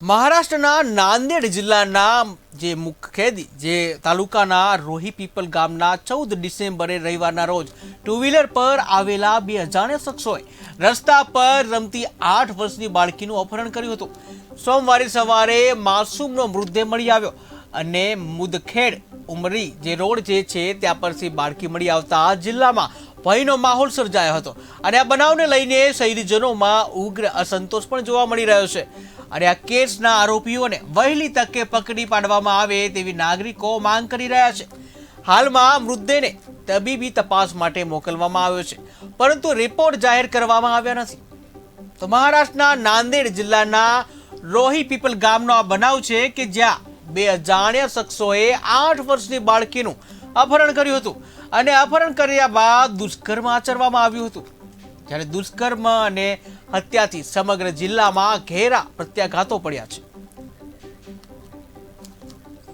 મહારાષ્ટ્રના નાંદેડ જિલ્લાના જે મુખખેદી જે તાલુકાના રોહી પીપલ ગામના ચૌદ ડિસેમ્બરે રવિવારના રોજ ટુ વ્હીલર પર આવેલા બે અજાણ્યા શખ્સોએ રસ્તા પર રમતી આઠ વર્ષની બાળકીનું અપહરણ કર્યું હતું. સોમવારે સવારે માસૂમનો મૃતદેહ મળી આવ્યો અને મુદખેડ ઉમરી જે રોડ જે છે ત્યાં પરથી બાળકી મળી આવતા જિલ્લામાં ભયનો માહોલ સર્જાયો હતો. અને આ બનાવને લઈને શહેરીજનોમાં ઉગ્ર અસંતોષ પણ જોવા મળી રહ્યો છે. અને આ કેસના આરોપીઓને વહેલી તકે પકડી પાડવામાં આવે તેવી નાગરિકો માંગ કરી રહ્યા છે. હાલમાં મૃતદેહને તબીબી તપાસ માટે મોકલવામાં આવ્યો છે. પરંતુ રિપોર્ટ જાહેર કરવામાં આવ્યા નથી. તો મહારાષ્ટ્રના નાંદેડ જિલ્લાના રોહી પીપલ ગામનો આ બનાવ છે કે જ્યાં બે અજાણ્યા શખ્સોએ આઠ વર્ષની બાળકીનું અપહરણ કર્યું હતું અને અપહરણ કર્યા બાદ દુષ્કર્મ આચરવામાં આવ્યું હતું. જ્યારે દુષ્કર્મ અને હત્યાથી સમગ્ર જિલ્લામાં ઘેરા પ્રત્યાઘાતો પડ્યા છે.